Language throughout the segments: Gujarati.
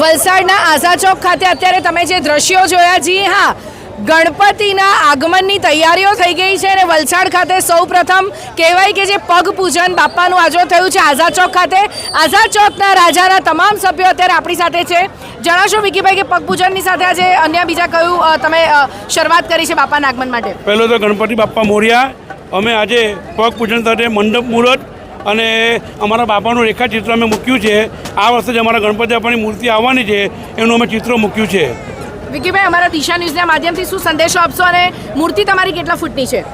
વલસાડના આઝા ચોક ખાતે અત્યારે તમે જે દ્રશ્યો જોયા, જી હા, ગણપતિના આગમનની તૈયારીઓ થઈ ગઈ છે અને વલસાડ ખાતે સૌ પ્રથમ કહેવાય કે જે પગ પૂજન બાપાનું આજો થયું છે આઝાદ ચોક ખાતે. આઝાદ ચોકના રાજાના તમામ સભ્યો અત્યારે આપણી સાથે છે. જણાવશો વિકીભાઈ કે પગ પૂજનની સાથે આજે અન્ય બીજા કયું તમે શરૂઆત કરી છે બાપાના આગમન માટે? પહેલો તો ગણપતિ બાપ્પા મોર્યા. અમે આજે પગ પૂજન સાથે મંડપ મુહૂર્ત અને અમારા બાપાનું રેખાચિત્ર અમે મૂક્યું છે. આ વર્ષે જ અમારા ગણપતિ બાપાની મૂર્તિ આવવાની છે. એનું અમે ચિત્ર મૂક્યું છે. વિકીભાઈ અમારા દિશા ન્યૂઝના માધ્યમથી શું સંદેશો આપશો અને મૂર્તિ તમારી કેટલા ફૂટની છે?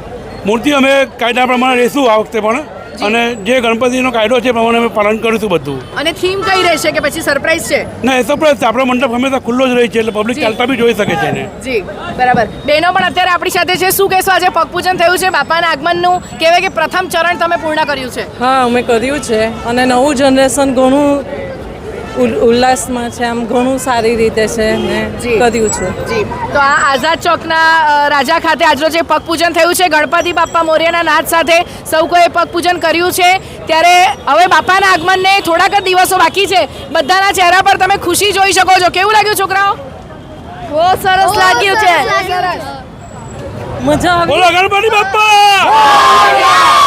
મૂર્તિ અમે કાયદા પ્રમાણે રહેશું આ વખતે પણ. અને જે ગણપતિનો કાયદો છે એ પ્રમાણે અમે પાલન કરીશું બધું. અને થીમ કઈ રહેશે કે પછી સરપ્રાઈઝ છે? ના એ સરપ્રાઈઝ છે. આપણો મંડપ હંમેશા ખુલ્લો જ રહે છે એટલે પબ્લિક ચાલતા બી જોઈ શકે છે ને જી બરાબર. બહેનો પણ અત્યારે આપણી સાથે છે. શું કહેશો આજે પગપૂજન થયું છે? બાપાના આગમનનું કહેવાય કે પ્રથમ ચરણ તમે પૂર્ણ કર્યું છે. હા અમે કર્યું છે. અને નવું જનરેશન ઘણું ઉલ્લાસમાં છે આમ ઘણું સારી રીતે છે ને જી. કર્યું છે. જી. તો આ આઝાદ ચોકના રાજા ખાતે આજનો જે પગપૂજન થયું છે. ગણપતિ બાપા મોર્યાના નાદ સાથે સૌ કોઈએ પગપૂજન કર્યું છે. ત્યારે હવે બાપાના આગમનને થોડાક જ દિવસો બાકી છે. બધાના ચહેરા પર તમે ખુશી જોઈ શકો છો. કેવું લાગ્યું છોકરાઓ? બહુ સરસ લાગ્યું છે. મજા આવી બોલો ગણપતિ બાપ્પા!